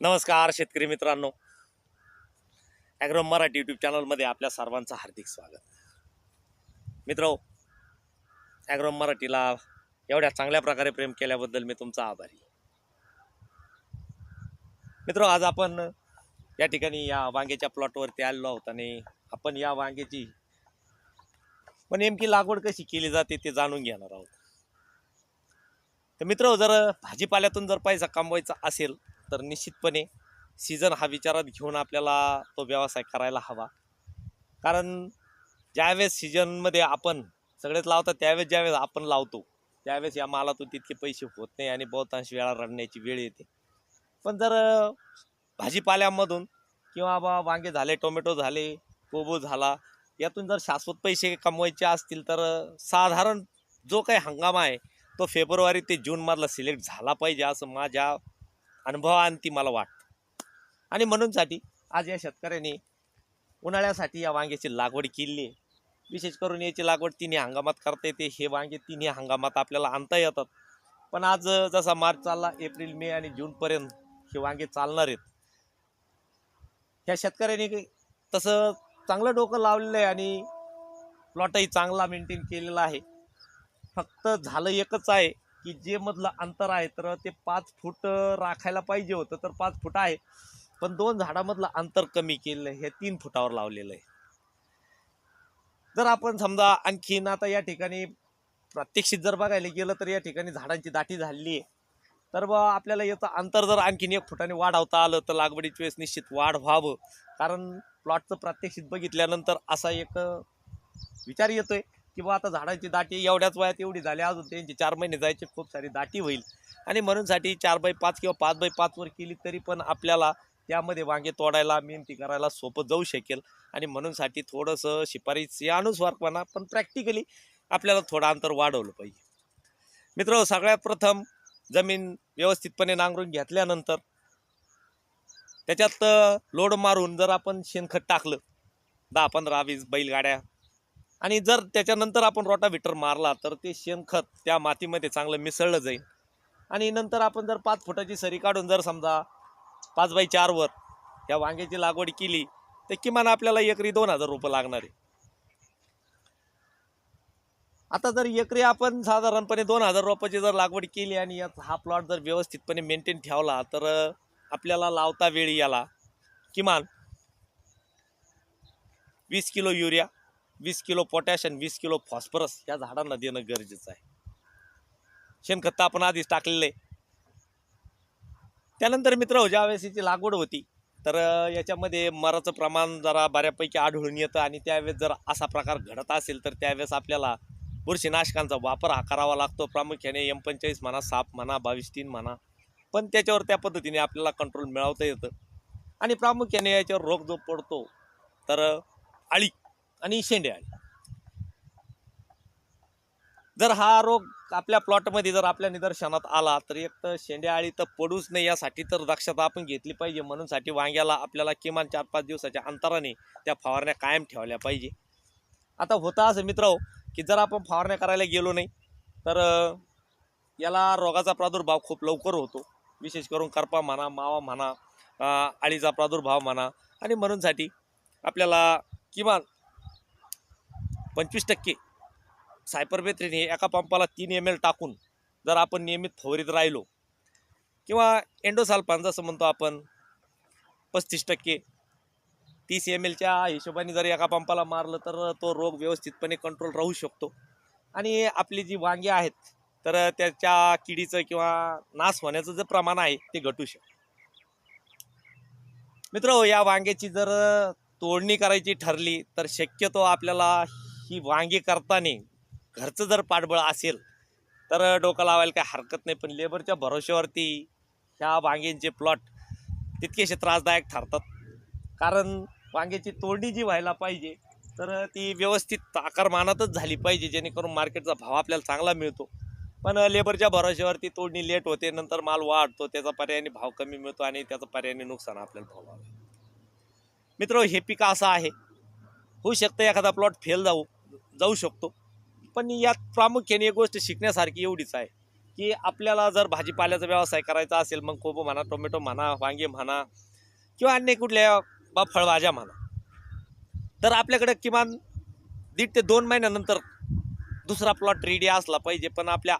नमस्कार शेतकरी मित्रांनो. ॲग्रोम मराठी यूट्यूब चॅनलमध्ये आपल्या सर्वांचं हार्दिक स्वागत. मित्र ॲग्रोम मराठीला एवढ्या चांगल्या प्रकारे प्रेम केल्याबद्दल मी तुमचा आभारी मित्र आज आपण या ठिकाणी या वांग्याच्या प्लॉटवरती आलेलो आहोत आणि आपण या वांग्याची पण नेमकी लागवड कशी केली जाते ते जाणून घेणार आहोत. तर मित्र जर भाजीपाल्यातून जर पैसा कमवायचा असेल तर निश्चितपणे सीझन हा विचारात घेऊन आपल्याला तो व्यवसाय करायला हवा. कारण ज्यावेळेस सीझनमध्ये आपण सगळेच लावतात त्यावेळेस ज्यावेळेस आपण लावतो त्यावेळेस या मालातून तितके पैसे होत नाही आणि बहुतांश वेळा रडण्याची वेळ येते. पण जर भाजीपाल्यामधून किंवा बा वांगे झाले टोमॅटो झाले कोबू झाला यातून जर शाश्वत पैसे कमवायचे असतील तर साधारण जो काही हंगाम आहे तो फेब्रुवारी ते जूनमधला सिलेक्ट झाला पाहिजे असं माझ्या अनुभवांती मला वाटतं. आणि म्हणूनसाठी आज या शेतकऱ्याने उन्हाळ्यासाठी या वांग्याची लागवड केली आहे. विशेष करून याची लागवड तिन्ही हंगामात करता येते. हे वांगे तिन्ही हंगामात आपल्याला आणता येतात. पण आज जसा मार्च चालला एप्रिल मे आणि जूनपर्यंत हे वांगे चालणार आहेत. ह्या शेतकऱ्याने तसं चांगलं डोकं लावलेलं आहे आणि प्लॉटही चांगला मेंटेन केलेला आहे. फक्त झालं एकच आहे. की जे मधलं अंतर आहे तर ते पाच फूट राखायला पाहिजे होतं तर पाच फूट आहे. पण दोन झाडामधलं अंतर कमी केलं हे तीन फुटावर लावलेलं आहे. जर आपण समजा आणखीन आता या ठिकाणी प्रात्यक्षिक जर बघायला गेलं तर या ठिकाणी झाडांची दाटी झालेली आहे. तर बा आपल्याला याचं अंतर जर आणखीन एक फुटाने वाढवता आलं तर लागवडीच्या वेळेस निश्चित वाढ व्हावं. कारण प्लॉटचं प्रात्यक्षिक बघितल्यानंतर असा एक विचार येतोय. की बा आता झाडांची दाटी एवढ्याच वयात एवढी झाली अजून त्यांची चार महिने जायची खूप सारी दाटी होईल. आणि म्हणूनसाठी चार बाय पाच किंवा पाच बाय पाचवर केली तरी पण आपल्याला त्यामध्ये वांगे तोडायला मेहनती करायला सोपं जाऊ शकेल. आणि म्हणूनसाठी थोडंसं शिफारस या अनुस्वारपणा पण प्रॅक्टिकली आपल्याला थोडं अंतर वाढवलं पाहिजे. मित्र सगळ्यात प्रथम जमीन व्यवस्थितपणे नांगरून घेतल्यानंतर त्याच्यात लोड मारून जर आपण शेणखत टाकलं दहा पंधरा वीस बैलगाड्या आणि जर त्याच्यानंतर आपण रोटाव्हिटर मारला तर ते शेणखत त्या मातीमध्ये चांगलं मिसळलं जाईल. आणि नंतर आपण जर पाच फुटाची सरी काढून जर समजा पाच बाय चारवर या वांग्याची लागवड केली तर किमान आपल्याला एकरी दोन हजार रुपये लागणार आहे. आता जर एकरी आपण साधारणपणे दोन हजार रुपयाची जर लागवड केली आणि यात हा प्लॉट जर व्यवस्थितपणे मेंटेन ठेवला तर आपल्याला लावता वेळी याला किमान वीस किलो युरिया वीस किलो पोटॅश आणि वीस किलो फॉस्फरस या झाडांना देणं गरजेचं आहे. शेणखत आपण आधीच टाकलेलं आहे. त्यानंतर मित्र ज्यावेळेस याची लागवड होती तर याच्यामध्ये मराचं प्रमाण जरा बऱ्यापैकी आढळून येतं आणि त्यावेळेस जर असा प्रकार घडत असेल तर त्यावेळेस आपल्याला बुरशीनाशकांचा वापर हा करावा लागतो. प्रामुख्याने एम पंचेचाळीस म्हणा साप म्हणा बावीस तीन म्हणा पण त्याच्यावर त्या पद्धतीने आपल्याला कंट्रोल मिळवता येतं. आणि प्रामुख्याने याच्यावर रोग जो पडतो तर अळी. आणि शेंडे आळी जर हा रोग आपल्या प्लॉटमध्ये जर आपल्या निदर्शनात आला तर एक तर शेंड्या आळी तर पडूच नाही यासाठी तर दक्षता आपण घेतली पाहिजे. म्हणूनसाठी वांग्याला आपल्याला किमान चार पाच दिवसाच्या अंतराने त्या फवारण्या कायम ठेवल्या पाहिजे. आता होता असं मित्र की जर आपण फवारण्या करायला गेलो नाही तर याला रोगाचा प्रादुर्भाव खूप लवकर होतो. विशेष करून करपा म्हणा मावा म्हणा आळीचा प्रादुर्भाव म्हणा. आणि म्हणूनसाठी आपल्याला किमान पंचवीस टक्के. सायपरबेथ्रिन हे एका पंपाला तीन एम एल टाकून जर आपण नियमित फवरीत राहिलो किंवा एंडोसाल्पान जसं म्हणतो आपण पस्तीस टक्के. तीस एम एलच्या हिशोबाने जर एका पंपाला मारलं तर तो रोग व्यवस्थितपणे कंट्रोल राहू शकतो. आणि आपली जी वांगी आहेत तर त्याच्या किडीचं किंवा नाश होण्याचं जे प्रमाण आहे ते घटू शकतं. मित्र या वांग्याची जर तोडणी करायची ठरली तर शक्यतो आपल्याला ही वांगी करताना घरचं जर पाठबळ असेल तर डोकं लावायला काही हरकत नाही. पण लेबरच्या भरोश्यावरती ह्या वांग्यांचे प्लॉट तितकेसे त्रासदायक ठरतात. कारण वांग्याची तोडणी जी व्हायला पाहिजे तर ती व्यवस्थित आकारमानातच झाली पाहिजे जेणेकरून मार्केटचा भाव आपल्याला चांगला मिळतो. पण लेबरच्या भरोश्यावरती तोडणी लेट होते नंतर माल वाढतो त्याचा पर्यायाने भाव कमी मिळतो आणि त्याचा पर्यायाने नुकसान आपल्याला भाव मित्र हे पीक असं आहे. होऊ शकतं एखादा प्लॉट फेल जाऊ. जाऊ शकतो. पण यात प्रामुख्याने एक गोष्ट शिकण्यासारखी एवढीच आहे की आपल्याला जर भाजीपाल्याचा व्यवसाय करायचा असेल मग कोबो म्हणा टोमॅटो म्हणा वांगे म्हणा किंवा अन्य कुठल्या बा फळभाज्या म्हणा तर आपल्याकडे किमान दीड ते दोन महिन्यानंतर दुसरा प्लॉट रेडी असला पाहिजे. पण आपल्या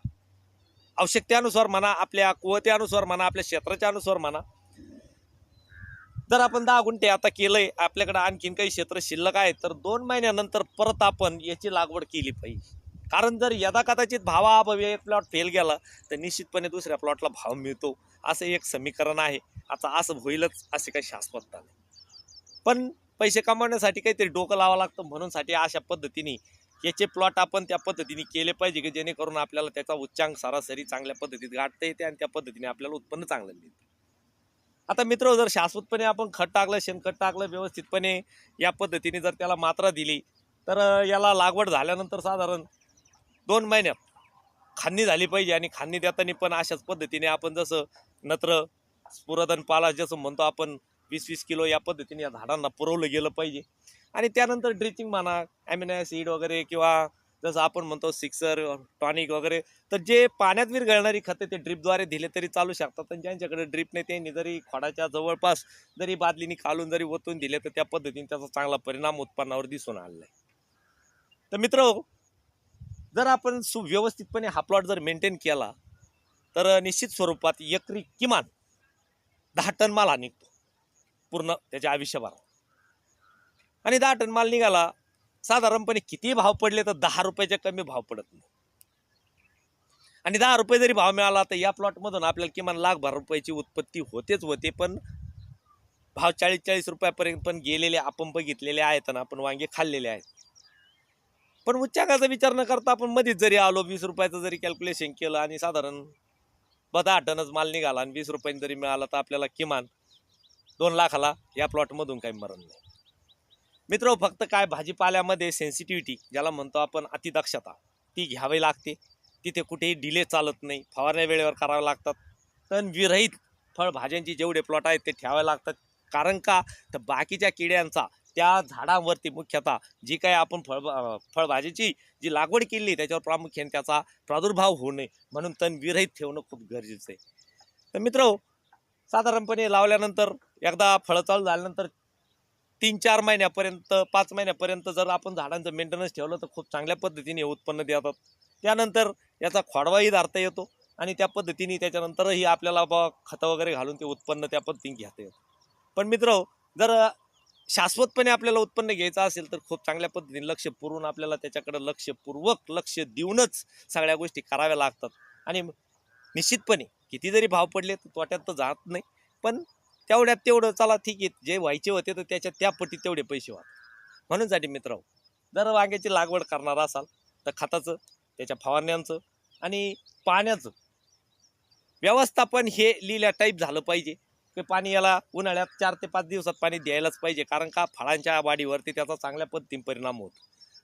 आवश्यकतेनुसार म्हणा आपल्या कुवतेनुसार म्हणा आपल्या क्षेत्राच्या अनुसार म्हणा जर आपण दहा गुंठे आता केलंय आपल्याकडे आणखीन काही क्षेत्र शिल्लक आहे तर दोन महिन्यानंतर परत आपण याची लागवड केली पाहिजे. कारण जर यदा कदाचित भावाअभावी एक प्लॉट फेल गेला तर निश्चितपणे दुसऱ्या प्लॉटला भाव मिळतो. असं एक समीकरण आहे. आता असं होईलच असे काही शाश्वतता नाही. पण पैसे कमावण्यासाठी काहीतरी डोकं लावावं लागतं. म्हणून साठी अशा पद्धतीने याचे प्लॉट आपण त्या पद्धतीने केले पाहिजे की जेणेकरून आपल्याला त्याचा उच्चांक सरासरी चांगल्या पद्धतीत गाठता येते आणि त्या पद्धतीने आपल्याला उत्पन्न चांगलं मिळतं. आता मित्र जर शाश्वतपणे आपण खत टाकलं शेणखत टाकलं व्यवस्थितपणे या पद्धतीने जर त्याला मात्रा दिली तर याला लागवड झाल्यानंतर साधारण दोन महिन्यात खांदी झाली पाहिजे आणि खांदी देताना पण अशाच पद्धतीने आपण जसं नत्र स्फुरदन पाला जसं म्हणतो आपण वीस वीस किलो या पद्धतीने या झाडांना पुरवलं गेलं पाहिजे. आणि त्यानंतर ड्रिचिंग म्हणा ॲमिनो वगैरे किंवा जसं आपण म्हणतो सिक्सर टॉनिक वगैरे तर जे पाण्यात विरघळणारी खते ते ड्रिपद्वारे दिले तरी चालू शकतात. आणि ज्यांच्याकडे ड्रिप नाही त्यांनी जरी खोडाच्या जवळपास जरी बादलीने खालून जरी ओतून दिले तर त्या पद्धतीने त्याचा चांगला परिणाम उत्पन्नावर दिसून आलेला आहे. तर मित्र जर आपण सुव्यवस्थितपणे हा प्लॉट जर मेंटेन केला तर निश्चित स्वरूपात एकरी किमान दहा टन माल हा निघतो. पूर्ण त्याच्या आयुष्यभर आणि दहा टन माल निघाला साधारणपणे किती भाव पडले तर दहा रुपयाच्या कमी भाव पडत नाही. आणि दहा रुपये जरी भाव मिळाला तर या प्लॉटमधून आपल्याला किमान लाखभर रुपयाची उत्पत्ती होतेच होते पण भाव चाळीस चाळीस रुपयापर्यंत पण गेलेले आपण बघितलेले आहेत आणि आपण वांगे खाल्लेले आहेत. पण उच्चांकाचा विचार न करता आपण मध्येच जरी आलो वीस रुपयाचं जरी कॅल्क्युलेशन केलं आणि साधारण बदा टनच माल निघाला आणि वीस रुपयांनी जरी मिळाला तर आपल्याला किमान दोन लाखाला या प्लॉटमधून काही मरण नाही. मित्र फक्त काय भाजीपाल्यामध्ये सेन्सिटिव्हिटी ज्याला म्हणतो आपण अतिदक्षता ती घ्यावी लागते. तिथे कुठेही डिले चालत नाही फवारण्या वेळेवर कराव्या लागतात. तणविरहित फळभाज्यांची जेवढे प्लॉट आहेत ते ठेवावे लागतात. कारण का? तर बाकीच्या किड्यांचा त्या झाडांवरती मुख्यतः जी काही आपण फळ फळभाज्याची फळभाजीची जी लागवड केली त्याच्यावर प्रामुख्याने त्याचा प्रादुर्भाव होऊ नये. म्हणून तण विरहित ठेवणं खूप गरजेचं आहे. तर मित्र साधारणपणे लावल्यानंतर एकदा फळं चालू झाल्यानंतर तीन चार महिन्यापर्यंत पाच महिन्यापर्यंत जर आपण झाडांचं मेंटेनन्स ठेवलं तर खूप चांगल्या पद्धतीने हे उत्पन्न देतात. त्यानंतर याचा खोडवाही धारता येतो आणि त्या पद्धतीने त्याच्यानंतरही आपल्याला बा खतं वगैरे घालून ते उत्पन्न त्या पद्धतीने घेता येतं. पण मित्र जर शाश्वतपणे आपल्याला उत्पन्न घ्यायचं असेल तर खूप चांगल्या पद्धतीने लक्ष पुरवून आपल्याला त्याच्याकडं लक्षपूर्वक लक्ष देऊनच सगळ्या गोष्टी कराव्या लागतात. आणि निश्चितपणे किती जरी भाव पडले तर तोट्यात तर जात नाही. पण तेवढ्यात तेवढं चला ठीक आहे. जे व्हायचे होते तर त्याच्यात त्या पटीत तेवढे पैसे व्हा म्हणून साठी मित्र जर वांग्याची लागवड करणार असाल तर खताचं त्याच्या फवारण्यांचं आणि पाण्याचं. व्यवस्थापन हे लिहिल्या टाईप झालं पाहिजे. की पाणी याला उन्हाळ्यात चार ते पाच दिवसात पाणी द्यायलाच पाहिजे. कारण का? फळांच्या वाढीवरती त्याचा चांगल्या पद्धतीने परिणाम होतो.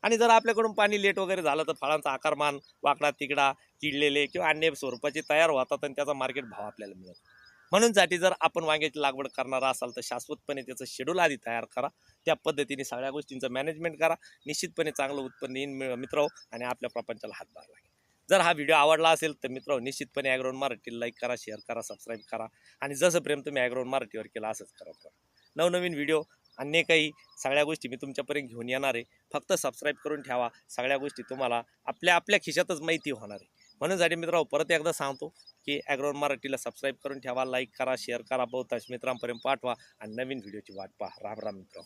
आणि जर आपल्याकडून पाणी लेट वगैरे झालं तर फळांचा आकारमान वाकडा तिकडा किडलेले किंवा अन्य स्वरूपाचे तयार होतात आणि त्याचा मार्केट भाव आपल्याला मिळतो. म्हणून साठी जर आपण वांग्याची लागवड करणार असाल तर शाश्वतपणे त्याचं शेड्यूल आधी तयार करा. त्या पद्धतीने सगळ्या गोष्टींचं मॅनेजमेंट करा. निश्चितपणे चांगलं उत्पन्न येईन मित्र आणि आपल्या प्रपंचाला हातभार लागेल. जर हा व्हिडिओ आवडला असेल तर मित्र निश्चितपणे ॲग्रोन मराठीला लाईक करा शेअर करा सबस्क्राईब करा. आणि जसं प्रेम तुम्ही ॲग्रोन मराठीवर केलं असंच करत करा. नवनवीन व्हिडिओ अन्य काही सगळ्या गोष्टी मी तुमच्यापर्यंत घेऊन येणार आहे. फक्त सबस्क्राईब करून ठेवा. सगळ्या गोष्टी तुम्हाला आपल्या आपल्या खिशातच माहिती होणार आहे. म्हणून साठी मित्रांनो परत एकदा सांगतो की ॲग्रोन मराठीला सबस्क्राईब करून ठेवा लाईक करा शेअर करा. बहुतांश मित्रांपर्यंत पाठवा. आणि नवीन व्हिडिओची वाट पहा. राम राम मित्र.